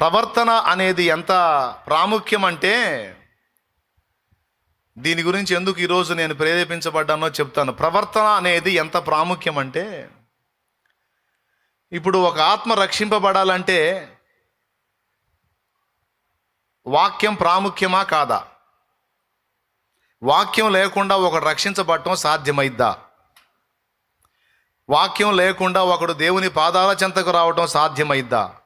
ప్రవర్తన అనేది ఎంత ప్రాముఖ్యం అంటే దీని గురించి ఎందుకు ఈరోజు నేను ప్రేరేపించబడ్డానో చెప్తాను. ప్రవర్తన అనేది ఎంత ప్రాముఖ్యం అంటే ఇప్పుడు ఒక ఆత్మ రక్షింపబడాలంటే వాక్యం ప్రాముఖ్యమా కాదా? వాక్యం లేకుండా ఒకడు రక్షించబడటం సాధ్యమైద్దా? వాక్యం లేకుండా ఒకడు దేవుని పాదాల చెంతకు రావటం సాధ్యమైద్దా?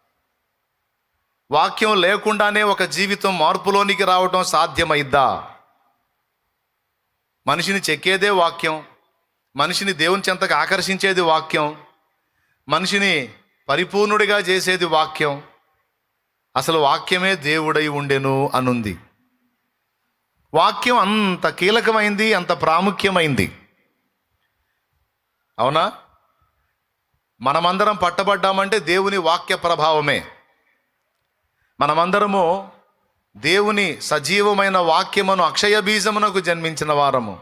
వాక్యం లేకుండానే ఒక జీవితం మార్పులోనికి రావటం సాధ్యమైద్దా? మనిషిని చెక్కేదే వాక్యం మనిషిని దేవుని చెంతకు ఆకర్షించేది వాక్యం మనిషిని పరిపూర్ణుడిగా చేసేది వాక్యం. అసలు వాక్యమే దేవుడై ఉండెను అనుంది. వాక్యం అంత కీలకమైంది అంత ప్రాముఖ్యమైంది. అవునా? మనమందరం పట్టబడ్డామంటే దేవుని వాక్య ప్రభావమే. మనమందరము దేవుని సజీవమైన వాక్యమును అక్షయ బీజమునకు జన్మించిన వారము.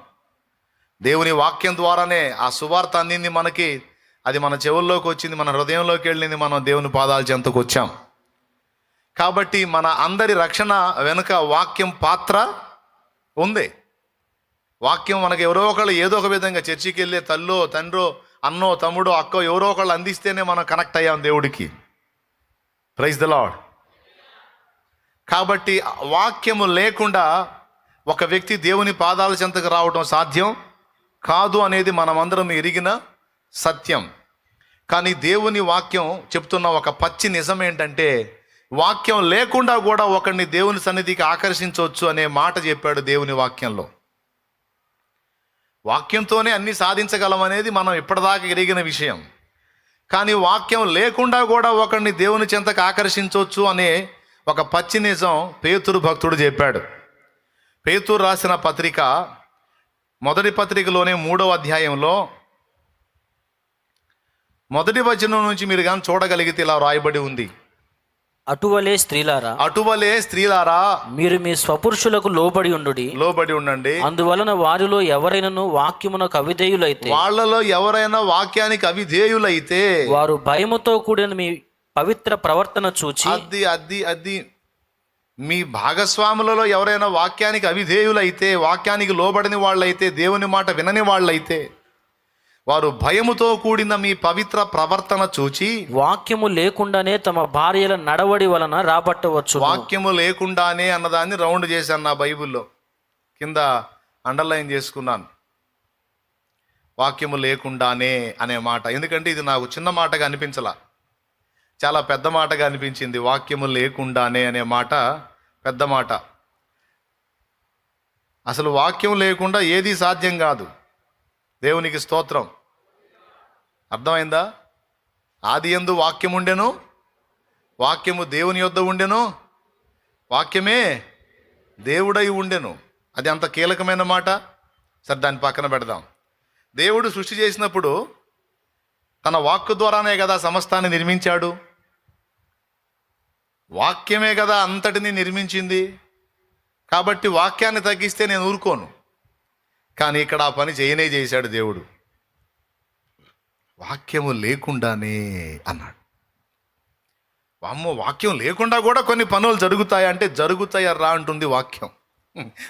దేవుని వాక్యం ద్వారానే ఆ సువార్త అందింది మనకి. అది మన చెవుల్లోకి వచ్చింది మన హృదయంలోకి వెళ్ళింది మనం దేవుని పాదాల చెంతకు వచ్చాం. కాబట్టి మన అందరి రక్షణ వెనుక వాక్యం పాత్ర ఉంది. వాక్యం మనకు ఎవరో ఒకళ్ళు ఏదో ఒక విధంగా చర్చికి వెళ్ళే తల్లో తండ్రో అన్నో తమ్ముడో అక్కో ఎవరో ఒకళ్ళు అందిస్తేనే మనం కనెక్ట్ అయ్యాం దేవుడికి. ప్రైజ్ ద లాడ్ కాబట్టి వాక్యము లేకుండా ఒక వ్యక్తి దేవుని పాదాల చెంతకు రావడం సాధ్యం కాదు అనేది మనమందరం ఎరిగిన సత్యం. కానీ దేవుని వాక్యం చెప్తున్న ఒక పచ్చి నిజం ఏంటంటే వాక్యం లేకుండా కూడా ఒకరిని దేవుని సన్నిధికి ఆకర్షించవచ్చు అనే మాట చెప్పాడు దేవుని వాక్యంలో. వాక్యంతోనే అన్ని సాధించగలం అనేది మనం ఇప్పటిదాకా ఎరిగిన విషయం. కానీ వాక్యం లేకుండా కూడా ఒకరిని దేవుని చెంతకు ఆకర్షించవచ్చు అనే ఒక పచ్చి నిజం పేతురు భక్తుడు చెప్పాడు. పేతురు రాసిన పత్రిక మొదటి పత్రికలోనే మూడవ అధ్యాయంలో మొదటి వచనం నుంచి మీరు కానీ చూడగలిగితే ఇలా రాయబడి ఉంది. అటువలే స్త్రీలారా అటువలే స్త్రీలారా మీరు మీ స్వపురుషులకు లోబడి ఉండుడి. లోబడి ఉండండి. అందువలన వారిలో ఎవరైనను వాక్యమునకు అవిధేయులైతే వాళ్ళలో ఎవరైనా వాక్యానికి అవిధేయులైతే వారు భయముతో కూడిన మీ పవిత్ర ప్రవర్తన చూచి అది అది అది మీ భాగస్వాములలో ఎవరైనా వాక్యానికి అవిధేయులైతే వాక్యానికి లోబడని వాళ్ళైతే దేవుని మాట వినని వాళ్ళైతే వారు భయముతో కూడిన మీ పవిత్ర ప్రవర్తన చూచి వాక్యము లేకుండానే తమ భార్యల నడవడి వలన రాబట్టవచ్చు వాక్యము లేకుండానే అన్నదాన్ని రౌండ్ చేశాను నా బైబిల్లో. కింద అండర్లైన్ చేసుకున్నాను. వాక్యము లేకుండానే అనే మాట. ఎందుకంటే ఇది నాకు చిన్న మాటగా అనిపించలా. చాలా పెద్ద మాటగా అనిపించింది. వాక్యము లేకుండానే అనే మాట పెద్ద మాట. అసలు వాక్యం లేకుండా ఏది సాధ్యం కాదు. దేవునికి స్తోత్రం. అర్థమైందా? ఆది ఎందు వాక్యం ఉండెను వాక్యము దేవుని యొద్ద ఉండెను వాక్యమే దేవుడై ఉండెను. అది అంత కీలకమైన మాట. సరే దాన్ని పక్కన పెడదాం. దేవుడు సృష్టి చేసినప్పుడు తన వాక్కు ద్వారానే కదా సమస్తాన్ని నిర్మించాడు. వాక్యమే కదా అంతటిని నిర్మించింది. కాబట్టి వాక్యాన్ని తగ్గిస్తే నేను ఊరుకోను. కానీ ఇక్కడ ఆ పని చేయనే చేశాడు దేవుడు. వాక్యము లేకుండానే అన్నాడు. అమ్మో వాక్యం లేకుండా కూడా కొన్ని పనులు జరుగుతాయి అంటే జరుగుతాయర్రా అంటుంది వాక్యం.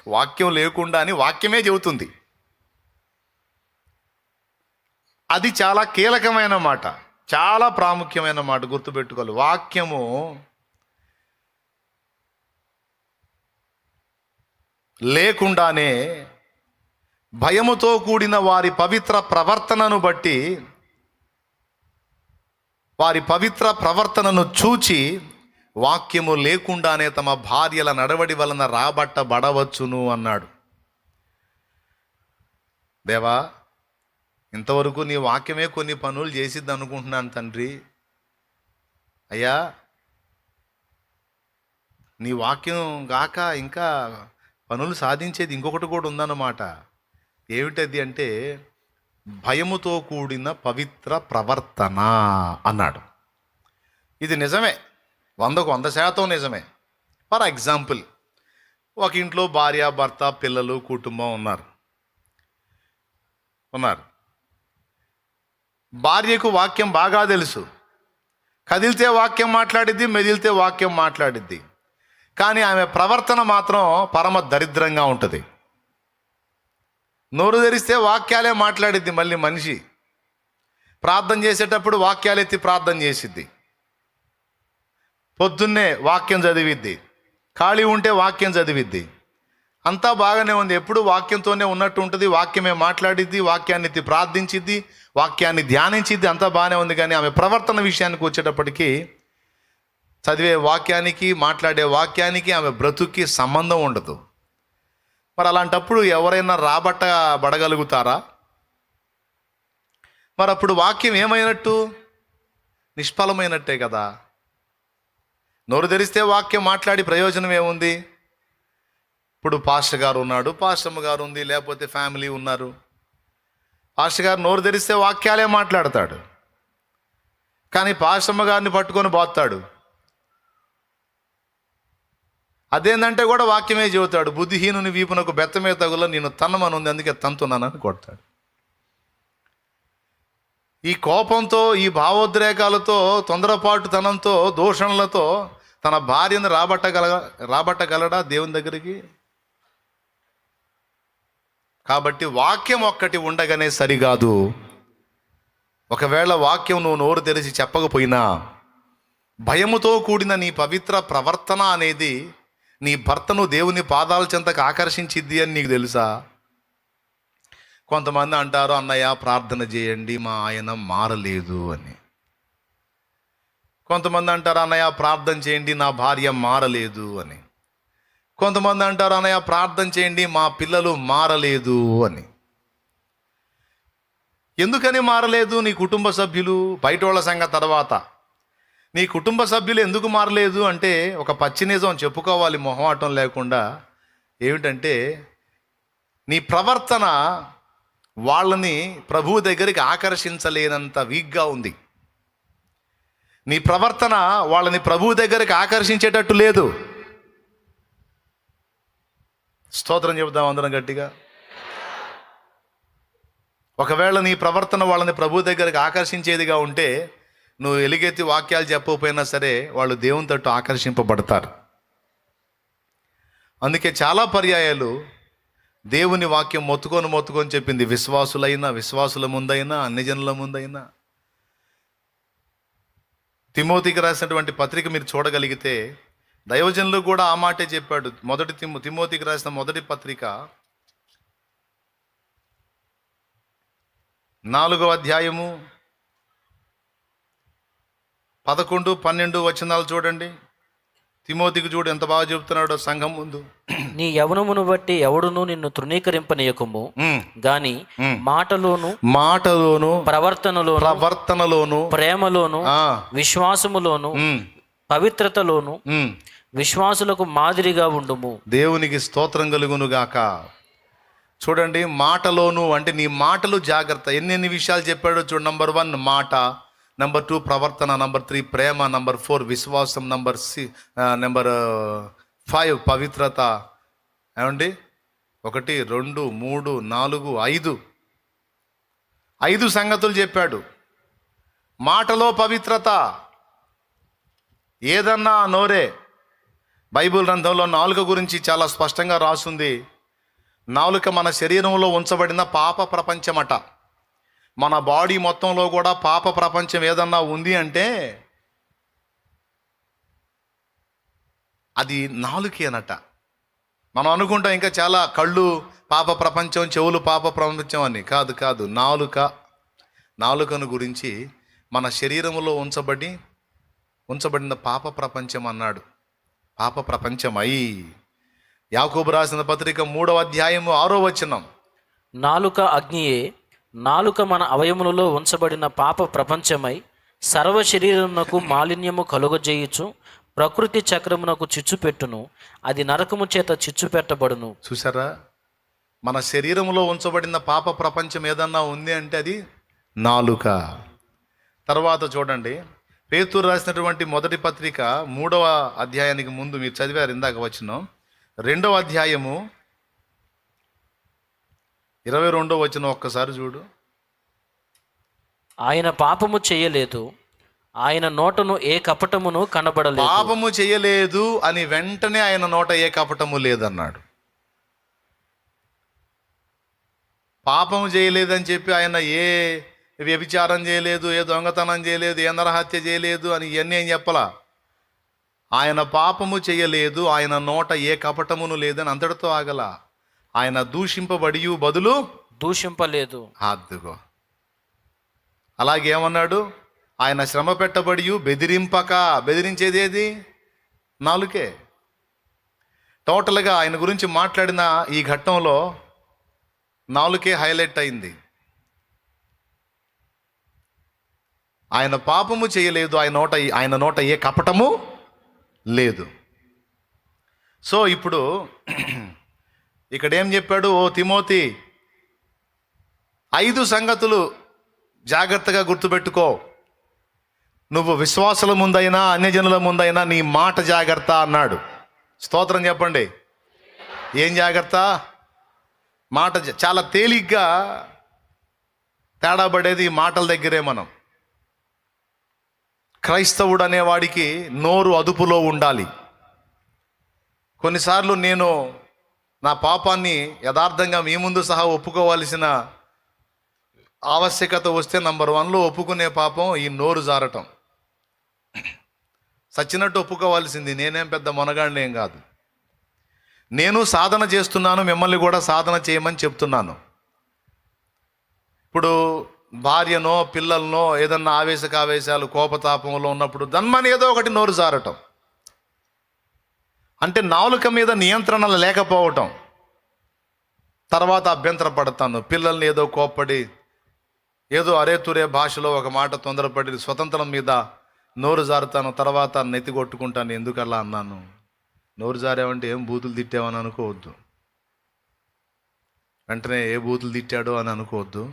వాక్యం లేకుండా అని వాక్యమే చెబుతుంది. అది చాలా కీలకమైన మాట చాలా ప్రాముఖ్యమైన మాట గుర్తుపెట్టుకోవాలి. వాక్యము లేకుండానే భయముతో కూడిన వారి పవిత్ర ప్రవర్తనను బట్టి వారి పవిత్ర ప్రవర్తనను చూచి వాక్యము లేకుండానే తమ భార్యల నడవడి వలన రాబట్టబడవచ్చును అన్నాడు. దేవా ఇంతవరకు నీ వాక్యమే కొన్ని పనులు చేసిద్ది అనుకుంటున్నాను తండ్రి. అయ్యా నీ వాక్యం గాక ఇంకా పనులు సాధించేది ఇంకొకటి కూడా ఉందన్నమాట. ఏమిటది అంటే భయముతో కూడిన పవిత్ర ప్రవర్తన అన్నాడు. ఇది నిజమే. వందకు వంద శాతం నిజమే. ఫర్ ఎగ్జాంపుల్ ఒక ఇంట్లో భార్య భర్త పిల్లలు కుటుంబం ఉన్నారు. ఉన్నారు. భార్యకు వాక్యం బాగా తెలుసు. కదిలితే వాక్యం మాట్లాడిద్ది మెదిలితే వాక్యం మాట్లాడిద్ది. కానీ ఆమె ప్రవర్తన మాత్రం పరమ దరిద్రంగా ఉంటుంది. నోరు తెరిస్తే వాక్యాలే మాట్లాడిద్ది మళ్ళీ మనిషి. ప్రార్థన చేసేటప్పుడు వాక్యాలెత్తి ప్రార్థన చేసిద్ది. పొద్దున్నే వాక్యం చదివిద్ది. ఖాళీ ఉంటే వాక్యం చదివిద్ది. అంతా బాగానే ఉంది. ఎప్పుడు వాక్యంతోనే ఉన్నట్టు ఉంటుంది. వాక్యమే మాట్లాడిద్ది వాక్యాన్ని ఎత్తి ప్రార్థించిద్ది వాక్యాన్ని ధ్యానించిద్ది అంతా బాగానే ఉంది. కానీ ఆమె ప్రవర్తన విషయానికి వచ్చేటప్పటికీ చదివే వాక్యానికి మాట్లాడే వాక్యానికి ఆమె బ్రతుక్కి సంబంధం ఉండదు. మరి అలాంటప్పుడు ఎవరైనా రాబట్ట బడగలుగుతారా మరి అప్పుడు వాక్యం ఏమైనట్టు? నిష్ఫలమైనట్టే కదా. నోరు తెరిస్తే వాక్యం మాట్లాడి ప్రయోజనం ఏముంది? ఇప్పుడు పాస్టర్ గారు ఉన్నాడు పాస్టమ్మ గారు ఉంది లేకపోతే ఫ్యామిలీ ఉన్నారు. పాస్టర్ గారు నోరు తెరిస్తే వాక్యాలే మాట్లాడతాడు. కానీ పాస్టమ్మ గారిని పట్టుకొని పోతాడు అదేంటంటే కూడా వాక్యమే చెబుతాడు బుద్ధిహీనుని వీపునకు బెత్తమే తగుల నేను తన్నమని ఉంది అందుకే తంతున్నానని కొడతాడు. ఈ కోపంతో ఈ భావోద్రేకాలతో తొందరపాటుతనంతో దూషణలతో తన భార్యను రాబట్టగల రాబట్టగలడా దేవుని దగ్గరికి? కాబట్టి వాక్యం ఒక్కటి ఉండగానే సరికాదు ఒకవేళ వాక్యం నువ్వు నోరు తెరిచి చెప్పకపోయినా భయముతో కూడిన నీ పవిత్ర ప్రవర్తన అనేది నీ భర్తను దేవుని పాదాల చెంతకు ఆకర్షించిద్ది అని నీకు తెలుసా? కొంతమంది అంటారు అన్నయ్య ప్రార్థన చేయండి మా ఆయన మారలేదు అని. కొంతమంది అంటారు అన్నయ్య ప్రార్థన చేయండి నా భార్య మారలేదు అని. కొంతమంది అంటారు అన్నయ్య ప్రార్థన చేయండి మా పిల్లలు మారలేదు అని. ఎందుకని మారలేదు నీ కుటుంబ సభ్యులు? బయట వాళ్ళ సంగతి తర్వాత. నీ కుటుంబ సభ్యులు ఎందుకు మారలేదు అంటే ఒక పచ్చి నిజం చెప్పుకోవాలి మొహమాటం లేకుండా. ఏమిటంటే నీ ప్రవర్తన వాళ్ళని ప్రభువు దగ్గరికి ఆకర్షించలేనంత వీక్గా ఉంది. నీ ప్రవర్తన వాళ్ళని ప్రభువు దగ్గరికి ఆకర్షించేటట్టు లేదు. స్తోత్రం చెబుదాం అందరం గట్టిగా. ఒకవేళ నీ ప్రవర్తన వాళ్ళని ప్రభు దగ్గరికి ఆకర్షించేదిగా ఉంటే నువ్వు ఎలుగెత్తి వాక్యాలు చెప్పకపోయినా సరే వాళ్ళు దేవుని తట్టు ఆకర్షింపబడతారు. అందుకే చాలా పర్యాయాలు దేవుని వాక్యం మొత్తుకొని మొత్తుకొని చెప్పింది. విశ్వాసులైనా విశ్వాసుల ముందైనా అన్ని జనుల ముందైనా. తిమోతికి రాసినటువంటి పత్రిక మీరు చూడగలిగితే దైవజనులు కూడా ఆ మాటే చెప్పాడు. మొదటి తిమో తిమోతికి రాసిన మొదటి పత్రిక నాలుగో అధ్యాయము పదకొండు పన్నెండు వచనాలు చూడండి. తిమోతికి చూడు ఎంత బాగా చెబుతున్నాడో సంఘం ముందు. నీ యవనమును బట్టి ఎవడును నిన్ను తృణీకరింపనీయకము. గాని. మాటలోను మాటలోను ప్రవర్తనలోను ప్రవర్తనలోను ప్రేమలోను విశ్వాసములోను పవిత్రతలోను. విశ్వాసులకు మాదిరిగా ఉండుము. దేవునికి స్తోత్రం కలుగును గాక. చూడండి మాటలోను అంటే నీ మాటలు జాగ్రత్త. ఎన్నెన్ని విషయాలు చెప్పాడో చూడు. నంబర్ వన్ మాట. నంబర్ టూ ప్రవర్తన నంబర్ త్రీ ప్రేమ నంబర్ ఫోర్ విశ్వాసం నంబర్ సి నెంబర్ ఫైవ్ పవిత్రత ఏమండి? ఒకటి రెండు మూడు నాలుగు ఐదు. ఐదు సంగతులు చెప్పాడు. మాటలో పవిత్రత. ఏదన్నా నోరే. బైబిల్ గ్రంథంలో నాలుక గురించి చాలా స్పష్టంగా రాసుంది. నాలుక మన శరీరంలో ఉంచబడిన పాప ప్రపంచమట. మన బాడీ మొత్తంలో కూడా పాప ప్రపంచం ఏదన్నా ఉంది అంటే అది నాలుకేనట. మనం అనుకుంటాం ఇంకా చాలా కళ్ళు పాప ప్రపంచం చెవులు పాప ప్రపంచం అని. కాదు కాదు. నాలుక నాలుకను గురించి మన శరీరంలో ఉంచబడి ఉంచబడిన పాప ప్రపంచం అన్నాడు. పాప ప్రపంచమై. యాకూబు రాసిన పత్రిక మూడవ అధ్యాయము ఆరో వచనం. నాలుక అగ్నియే నాలుక మన అవయములలో ఉంచబడిన పాప ప్రపంచమై సర్వ శరీరమునకు మాలిన్యము కలుగజేయుచు ప్రకృతి చక్రమునకు చిచ్చు పెట్టును అది నరకము చేత చిచ్చు పెట్టబడును చూసారా మన శరీరంలో ఉంచబడిన పాప ప్రపంచం ఏదన్నా ఉంది అంటే అది నాలుక. తర్వాత చూడండి పేతూరు రాసినటువంటి మొదటి పత్రిక మూడవ అధ్యాయానికి ముందు మీరు చదివారు ఇందాక వచ్చిన. రెండవ అధ్యాయము ఇరవై రెండో వచ్చిన ఒక్కసారి చూడు. ఆయన పాపము చేయలేదు ఆయన నోటను ఏ కపటమును కనబడలేదు. పాపము చేయలేదు అని వెంటనే ఆయన నోట ఏ కపటము లేదన్నాడు. పాపము చేయలేదని చెప్పి ఆయన ఏ వ్యభిచారం చేయలేదు ఏ దొంగతనం చేయలేదు ఏ నరహత్య చేయలేదు అని ఇవన్నీ ఏం చెప్పలా? ఆయన పాపము చేయలేదు ఆయన నోట ఏ కపటమును లేదని అంతటితో ఆగల. ఆయన దూషింపబడి బదులు దూషింపలేదు. అద్దుగో అలాగేమన్నాడు ఆయన శ్రమ పెట్టబడి బెదిరింపక. బెదిరించేది ఏది? నాలుకే. టోటల్గా ఆయన గురించి మాట్లాడిన ఈ ఘట్టంలో నాలుకే హైలైట్ అయింది. ఆయన పాపము చేయలేదు. ఆయన నోట ఆయన నోట ఏ కపటము లేదు. సో ఇప్పుడు ఇక్కడ ఏం చెప్పాడు? ఓ తిమోతి ఐదు సంగతులు జాగ్రత్తగా గుర్తుపెట్టుకో. నువ్వు విశ్వాసుల ముందైనా అన్యజనుల ముందైనా నీ మాట జాగ్రత్త అన్నాడు. స్తోత్రం చెప్పండి. ఏం జాగ్రత్త? మాట చాలా తేలిగ్గా తేడా పడేది మాటల దగ్గరే మనం. క్రైస్తవుడు అనేవాడికి నోరు అదుపులో ఉండాలి. కొన్నిసార్లు నేను నా పాపాన్ని యథార్థంగా మీ ముందు సహా ఒప్పుకోవాల్సిన ఆవశ్యకత వస్తే నంబర్ వన్లో ఒప్పుకునే పాపం ఈ నోరు జారటం. సచ్చినట్టు ఒప్పుకోవాల్సింది నేనేం పెద్ద మొనగాడిని ఏం కాదు. నేను సాధన చేస్తున్నాను మిమ్మల్ని కూడా సాధన చేయమని చెప్తున్నాను. ఇప్పుడు భార్యనో పిల్లలనో ఏదన్నా ఆవేశకావేశాలు కోపతాపంలో ఉన్నప్పుడు దన్మని ఏదో ఒకటి నోరు జారటం. అంటే నాలుక మీద నియంత్రణ లేకపోవటం. తర్వాత అభ్యంతర పడతాను పిల్లల్ని ఏదో కోప్పడి ఏదో అరే తురే భాషలో ఒక మాట తొందరపడి స్వతంత్రం మీద నోరు జారుతాను. తర్వాత నెత్తి కొట్టుకుంటాను. అన్నాను? నోరు జారావంటే ఏం బూతులు తిట్టావని అనుకోవద్దు. వెంటనే ఏ బూతులు తిట్టాడో అని అనుకోవద్దు.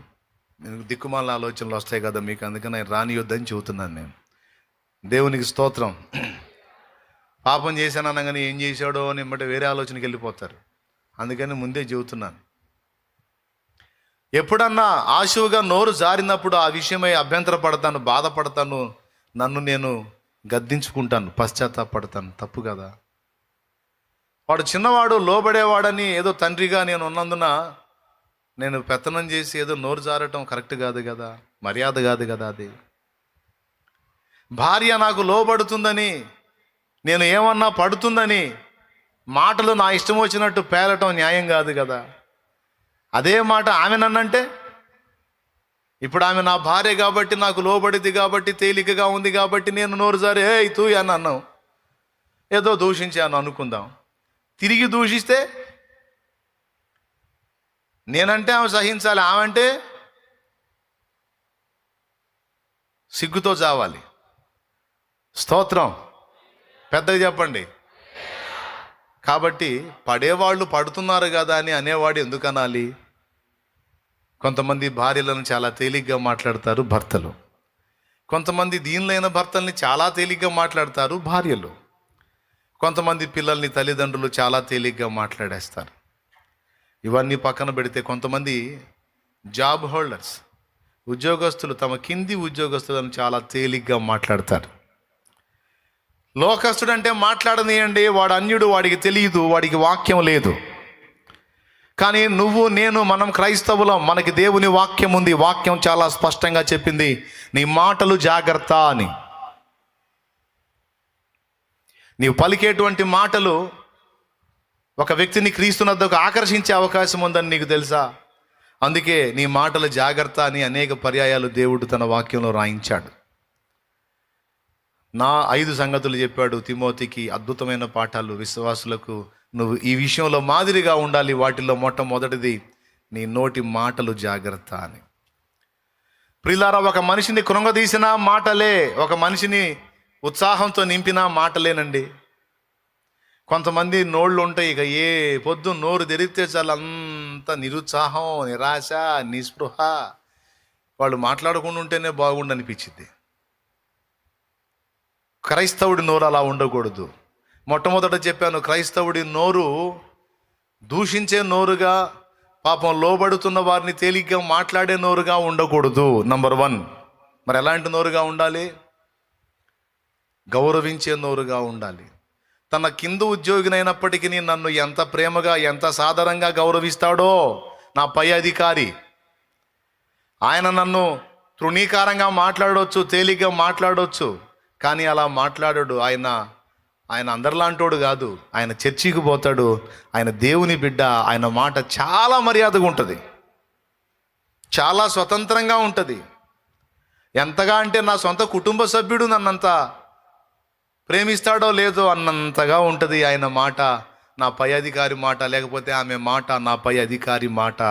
నేను దిక్కుమాల ఆలోచనలు వస్తాయి కదా మీకు అందుకని రాని రానియొద్దని చెబుతున్నాను నేను. దేవునికి స్తోత్రం. పాపం చేశాను అనగానే ఏం చేశాడో అని ఎమ్మటే వేరే ఆలోచనకి వెళ్ళిపోతారు. అందుకని ముందే చెబుతున్నాను. ఎప్పుడన్నా ఆశువుగా నోరు జారినప్పుడు ఆ విషయమై అభ్యంతరపడతాను బాధపడతాను నన్ను నేను గద్దించుకుంటాను పశ్చాత్తాపడతాను. తప్పు కదా? వాడు చిన్నవాడు లోబడేవాడని ఏదో తండ్రిగా నేను ఉన్నందున నేను పెత్తనం చేసి ఏదో నోరు జారటం కరెక్ట్ కాదు కదా? మర్యాద కాదు కదా అది? భార్య నాకు లోబడుతుందని నేను ఏమన్నా పడుతుందని మాటలు నా ఇష్టం వచ్చినట్టు పేలటం న్యాయం కాదు కదా. అదే మాట ఆమె నన్నంటే? ఇప్పుడు ఆమె నా భార్య కాబట్టి నాకు లోబడిది కాబట్టి తేలికగా ఉంది కాబట్టి నేను నోరు జారి ఏ తూ అని అన్నాం ఏదో దూషించాను అనుకుందాం. తిరిగి దూషిస్తే నేనంటే ఆమె సహించాలి ఆమె అంటే సిగ్గుతో చావాలి. స్తోత్రం. పెద్దగా చెప్పండి. కాబట్టి పడేవాళ్ళు పడుతున్నారు కదా అని అనేవాడు ఎందుకు అనాలి? కొంతమంది భార్యలను చాలా తేలిగ్గా మాట్లాడతారు భర్తలు. కొంతమంది దీనిలైన భర్తల్ని చాలా తేలిగ్గా మాట్లాడతారు భార్యలు. కొంతమంది పిల్లల్ని తల్లిదండ్రులు చాలా తేలిగ్గా మాట్లాడేస్తారు. ఇవన్నీ పక్కన పెడితే కొంతమంది జాబ్ హోల్డర్స్ ఉద్యోగస్తులు తమ కింది ఉద్యోగస్తులను చాలా తేలిగ్గా మాట్లాడతారు. లోకస్తుడు అంటే మాట్లాడనీయండి వాడు అన్యుడు వాడికి తెలియదు వాడికి వాక్యం లేదు. కానీ నువ్వు నేను మనం క్రైస్తవులం మనకి దేవుని వాక్యం ఉంది వాక్యం చాలా స్పష్టంగా చెప్పింది నీ మాటలు జాగ్రత్త అని. నీవు పలికేటువంటి మాటలు ఒక వ్యక్తిని క్రీస్తునద్దకు ఆకర్షించే అవకాశం ఉందని నీకు తెలుసా? అందుకే నీ మాటలు జాగ్రత్త అని అనేక పర్యాయాలు దేవుడు తన వాక్యంలో రాయించాడు. నా ఐదు సంగతులు చెప్పాడు తిమోతికి అద్భుతమైన పాఠాలు విశ్వాసులకు నువ్వు ఈ విషయంలో మాదిరిగా ఉండాలి వాటిలో మొట్టమొదటిది నీ నోటి మాటలు జాగ్రత్త అని. ప్రిలారా ఒక మనిషిని కృంగదీసిన మాటలే ఒక మనిషిని ఉత్సాహంతో నింపిన మాటలేనండి. కొంతమంది నోళ్ళు ఉంటాయి ఇక ఏ పొద్దు నోరు తెరిగితే చాలు అంత నిరుత్సాహం నిరాశ నిస్పృహ. వాళ్ళు మాట్లాడకుండా ఉంటేనే బాగుండు అనిపించింది క్రైస్తవుడి నోరు అలా ఉండకూడదు. మొట్టమొదట చెప్పాను క్రైస్తవుడి నోరు దూషించే నోరుగా పాపం లోబడుతున్న వారిని తేలిగ్గా మాట్లాడే నోరుగా ఉండకూడదు నంబర్ వన్. మరి ఎలాంటి నోరుగా ఉండాలి? గౌరవించే నోరుగా ఉండాలి. తన కింద ఉద్యోగినైనప్పటికీ నన్ను ఎంత ప్రేమగా ఎంత సాధారణంగా గౌరవిస్తాడో నా పై అధికారి. ఆయన నన్ను తృణీకారంగా మాట్లాడవచ్చు తేలిగ్గా మాట్లాడవచ్చు కానీ అలా మాట్లాడాడు. ఆయన ఆయన అందరిలాంటోడు కాదు. ఆయన చర్చికి పోతాడు. ఆయన దేవుని బిడ్డ. ఆయన మాట చాలా మర్యాదగా ఉంటుంది. చాలా స్వతంత్రంగా ఉంటుంది. ఎంతగా అంటే నా సొంత కుటుంబ సభ్యుడు నన్నంత ప్రేమిస్తాడో లేదో అన్నంతగా ఉంటుంది ఆయన మాట. నా పై అధికారి మాట లేకపోతే ఆమె మాట నా పై అధికారి మాట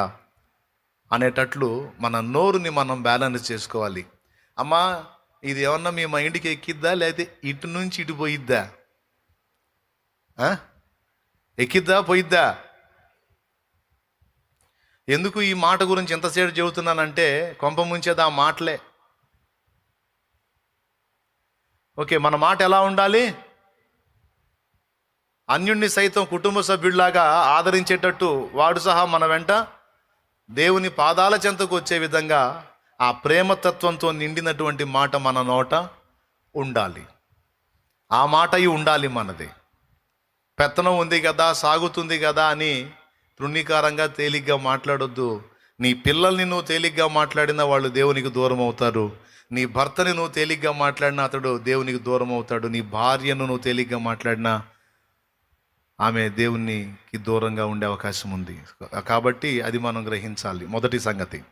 అనేటట్లు మన నోరుని మనం బ్యాలెన్స్ చేసుకోవాలి. అమ్మా ఇది ఏమన్నా మీ మైండ్కి ఎక్కిద్దా? లేకపోతే ఇటు నుంచి ఇటు పోయిద్దా? ఎక్కిద్దా? పోయిద్దా? ఎందుకు ఈ మాట గురించి ఎంతసేపు చెబుతున్నానంటే కొంప ముంచేది ఆ మాటలే. ఓకే మన మాట ఎలా ఉండాలి? అన్యుణ్ణి సైతం కుటుంబ సభ్యుడిలాగా ఆదరించేటట్టు వాడు సహా మన వెంట దేవుని పాదాల చెంతకు వచ్చే విధంగా ఆ ప్రేమతత్వంతో నిండినటువంటి మాట మన నోట ఉండాలి. ఆ మాట ఉండాలి మనది. పెత్తనం ఉంది కదా సాగుతుంది కదా అని తృణీకారంగా తేలిగ్గా మాట్లాడొద్దు. నీ పిల్లల్ని నువ్వు తేలిగ్గా మాట్లాడినా వాళ్ళు దేవునికి దూరం అవుతారు. నీ భర్తని నువ్వు తేలిగ్గా మాట్లాడినా అతడు దేవునికి దూరం అవుతాడు. నీ భార్యను నువ్వు తేలిగ్గా మాట్లాడినా ఆమె దేవునికి దూరంగా ఉండే అవకాశం ఉంది. కాబట్టి అది మనం గ్రహించాలి. మొదటి సంగతి.